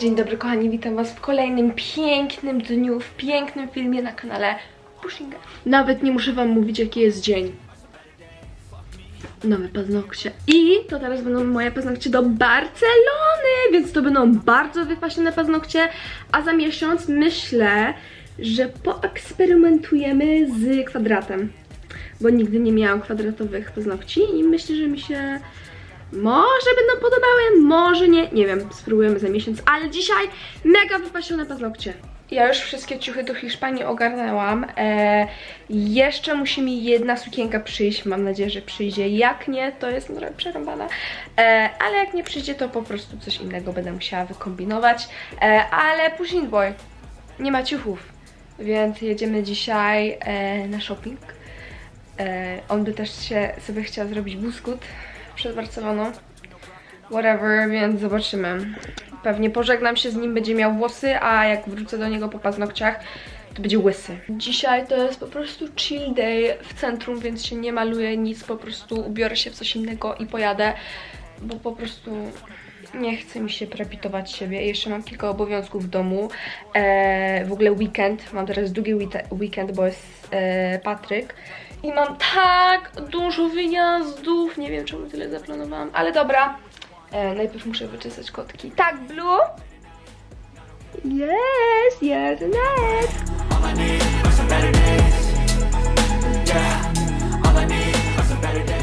Dzień dobry kochani, witam was w kolejnym pięknym dniu, w pięknym filmie na kanale Pushinga. Nawet nie muszę wam mówić jaki jest dzień. Nowe paznokcie. I to teraz będą moje paznokcie do Barcelony, więc to będą bardzo wypaśnione paznokcie, a za miesiąc myślę, że poeksperymentujemy z kwadratem. Bo nigdy nie miałam kwadratowych paznokci i myślę, że mi się może będą podobały, może nie, nie wiem, spróbujemy za miesiąc, ale dzisiaj mega wypasione paznokcie. Ja już wszystkie ciuchy do Hiszpanii ogarnęłam. E, jeszcze musi mi jedna sukienka przyjść, mam nadzieję, że przyjdzie. Jak nie, to jest trochę przerąbane. E, ale jak nie przyjdzie, to po prostu coś innego będę musiała wykombinować. E, ale Pushing Boy, nie ma ciuchów, więc jedziemy dzisiaj e, na shopping. E, on by też się sobie chciał zrobić buskut przed Barceloną. Whatever, więc zobaczymy. Pewnie pożegnam się z nim, będzie miał włosy, a jak wrócę do niego po paznokciach, to będzie łysy. Dzisiaj to jest po prostu chill day w centrum, więc się nie maluję nic, po prostu ubiorę się w coś innego i pojadę, bo po prostu nie chce mi się prepitować siebie. Jeszcze mam kilka obowiązków w domu. E, w ogóle weekend, mam teraz weete- weekend, bo jest e, Patryk. I mam tak dużo wyjazdów. Nie wiem, czemu tyle zaplanowałam, ale dobra. E, najpierw muszę wyczesać kotki. Tak, Blue? Yes, yes, yes.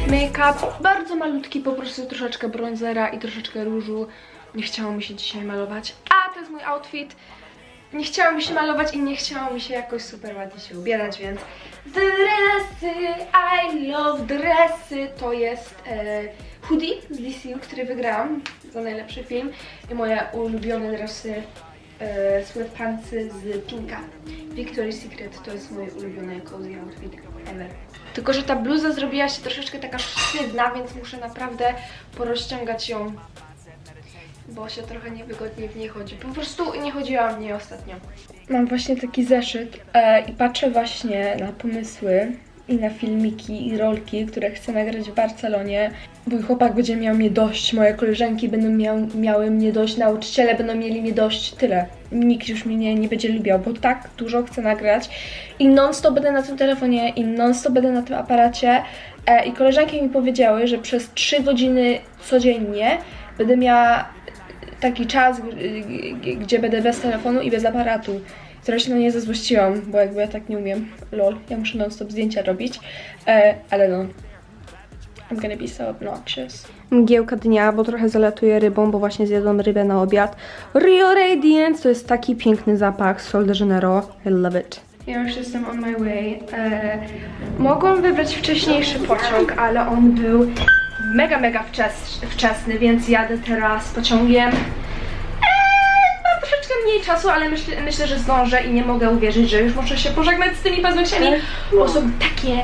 Make-up bardzo malutki, po prostu troszeczkę bronzera i troszeczkę różu. Nie chciało mi się dzisiaj malować. A, to jest mój outfit. Nie chciało mi się malować i nie chciało mi się jakoś super ładnie się ubierać, więc dresy, I love dresy. To jest e, hoodie z DCU, który wygrałam za najlepszy film i moje ulubione dresy e, sweatpantsy z Pinka. Victoria's Secret to jest mój ulubiony cozy outfit ever. Tylko, że ta bluza zrobiła się troszeczkę taka sztywna, więc muszę naprawdę porozciągać ją, bo się trochę niewygodnie w niej chodzi. Po prostu nie chodziłam w niej ostatnio. Mam właśnie taki zeszyt e, i patrzę właśnie na pomysły i na filmiki i rolki, które chcę nagrać w Barcelonie. Mój chłopak będzie miał mnie dość, moje koleżanki będą miał, miały mnie dość, nauczyciele będą mieli mnie dość, tyle. Nikt już mnie nie będzie lubiał, bo tak dużo chcę nagrać i non-stop będę na tym telefonie i non-stop będę na tym aparacie e, i koleżanki mi powiedziały, że przez 3 godziny codziennie będę miała taki czas, g- gdzie będę bez telefonu i bez aparatu. Trochę się na nie zezłościłam, bo jakby ja tak nie umiem. Lol, ja muszę non-stop zdjęcia robić, e, ale no. I'm gonna be so obnoxious. Mgiełka dnia, bo trochę zalatuję rybą, bo właśnie zjadłam rybę na obiad. Rio Radiant to jest taki piękny zapach z Sol de Janeiro. I love it. Ja już jestem on my way. E, mogłam wybrać wcześniejszy pociąg, ale on był mega, mega wczes, wczesny, więc jadę teraz pociągiem. Eee, mam troszeczkę mniej czasu, ale myślę, myślę, że zdążę i nie mogę uwierzyć, że już muszę się pożegnać z tymi paznokciami, bo są takie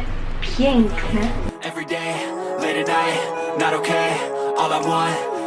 piękne. Every day, late at night, not okay. All I want,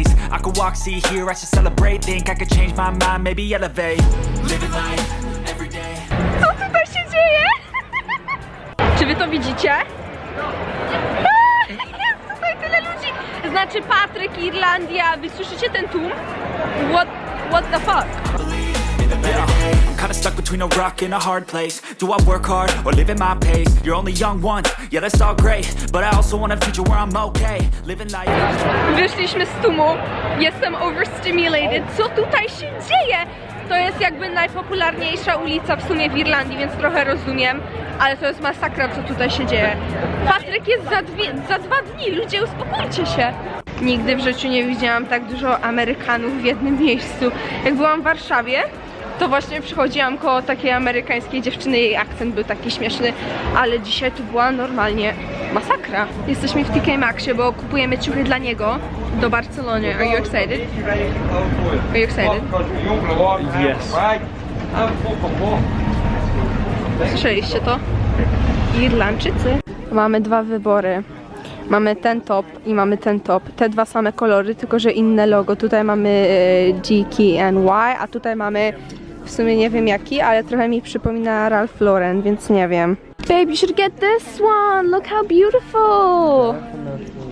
I could walk, see, hear, I should celebrate. Think I could change my mind, maybe elevate. Living life, every day. Co tutaj się dzieje? Czy wy to widzicie? Jest tutaj tyle ludzi. Znaczy Patryk, Irlandia, wy słyszycie ten tłum? What, what the fuck? Kinda stuck between a rock and a hard place. Do I work hard or live at my pace? You're only young once, yeah, that's all great. But I also want a future where I'm okay. Living life. Wyszliśmy z tłumu, jestem overstimulated. Co tutaj się dzieje? To jest jakby najpopularniejsza ulica w sumie w Irlandii, więc trochę rozumiem, ale to jest masakra, co tutaj się dzieje. Patryk jest za, dwie, za dwa dni, ludzie uspokójcie się. Nigdy w życiu nie widziałam tak dużo Amerykanów w jednym miejscu. Jak byłam w Warszawie, to właśnie przychodziłam koło takiej amerykańskiej dziewczyny, jej akcent był taki śmieszny, ale dzisiaj to była normalnie masakra. Jesteśmy w TK Maxie, bo kupujemy ciuchy dla niego do Barcelony. Are you excited? Are you excited? Yes. Słyszeliście to? Irlandczycy. Mamy dwa wybory. Mamy ten top i mamy ten top. Te dwa same kolory, tylko że inne logo. Tutaj mamy e, G, K, N, Y, a tutaj mamy w sumie nie wiem jaki, ale trochę mi przypomina Ralph Lauren, więc nie wiem. Babe, you should get this one. Look how beautiful.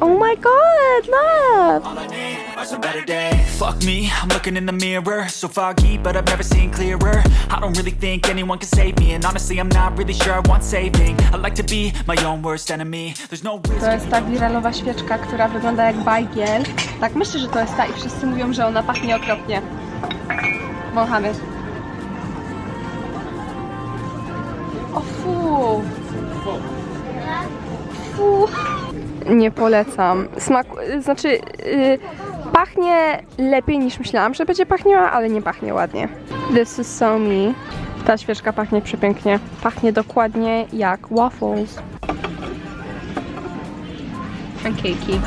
Oh my god, love. All I need are some better days. Fuck me, I'm looking in the mirror. So foggy, but I've never seen clearer. I don't really think anyone can save me. And honestly, I'm not really sure I want saving. I like to be my own worst enemy. There's no risk. To jest ta wiralowa świeczka, która wygląda jak bajgiel. Tak, myślę, że to jest ta i wszyscy mówią, że ona pachnie okropnie. Wąchamy. O fu! Fu! Nie polecam. Smak, znaczy, yy, pachnie lepiej niż myślałam, że będzie pachniała, ale nie pachnie ładnie. This is so me. Ta świeczka pachnie przepięknie. Pachnie dokładnie jak waffles. Pankejki.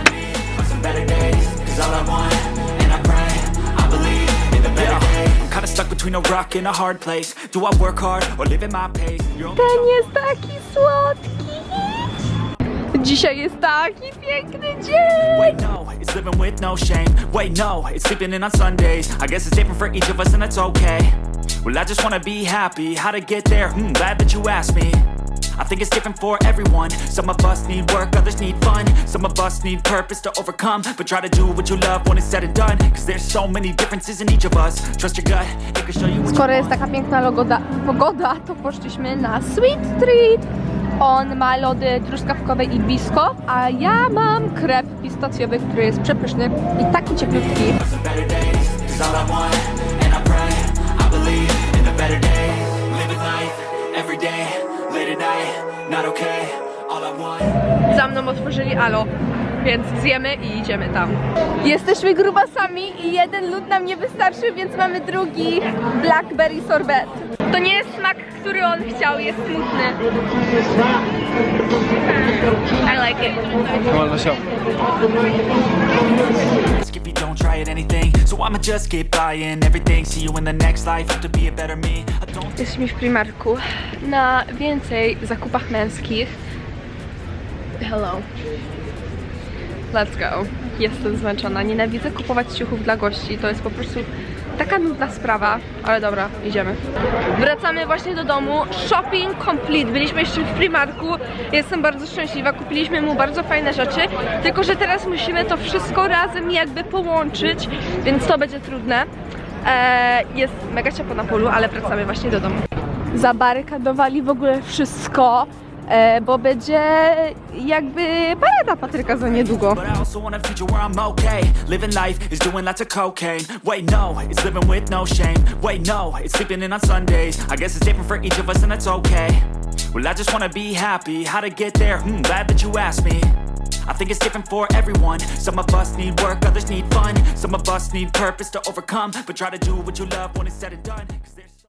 Kinda stuck between a rock and a hard place. Do I work hard or live at my pace? Ten jest taki słodki. Dzisiaj jest taki piękny dzień. Wait, no, it's living with no shame. Wait, no, it's sleeping in on Sundays. I guess it's different for each of us, and that's okay. Well, I just wanna be happy. How to get there? Hmm, glad that you asked me. I think it's different for everyone. Some of us need work, others need fun. Some of us need purpose to overcome. But try to do what you love when it's said and done. Cause there's so many differences in each of us. Trust your gut, it can show you what Skoro jest want. taka piękna logoda, pogoda, to poszliśmy na Sweet Treat. On ma lody truskawkowe i bisko, a ja mam krep pistacjowy, który jest przepyszny i taki cieplutki. some better days. Cause all I want, and I pray, I believe in a better day. Living life, every day, late at night, not okay. Za mną otworzyli alo, więc zjemy i idziemy tam. Jesteśmy grubasami i jeden lód nam nie wystarczy, więc mamy drugi blackberry sorbet. To nie jest smak, który on chciał, jest smutny. I like it. Come on, let's go. Ask if you don't try at anything. So I'ma just get buying everything. See you in the next life, have to be a better me. I don't Jesteśmy w Primarku na więcej zakupach męskich. Hello. Let's go. Jestem zmęczona. Nienawidzę kupować ciuchów dla gości. To jest po prostu taka nudna sprawa. Ale dobra, idziemy. Wracamy właśnie do domu. Shopping complete. Byliśmy jeszcze w Primarku. Jestem bardzo szczęśliwa. Kupiliśmy mu bardzo fajne rzeczy. Tylko, że teraz musimy to wszystko razem jakby połączyć, więc to będzie trudne. Eee, jest mega ciepło na polu, ale wracamy właśnie do domu. Zabarykadowali w ogóle wszystko, e, bo będzie jakby parada Patryka za niedługo. Living life. Wait, no, it's living with no shame. Wait, no, it's sleeping in on Sundays. Well, I just wanna be happy. How to get there? Hmm, glad that you asked me. I think it's different for everyone. Some of us need work, others need fun. Some of us need purpose to overcome. But try to do what you love when it's said and done. 'Cause there's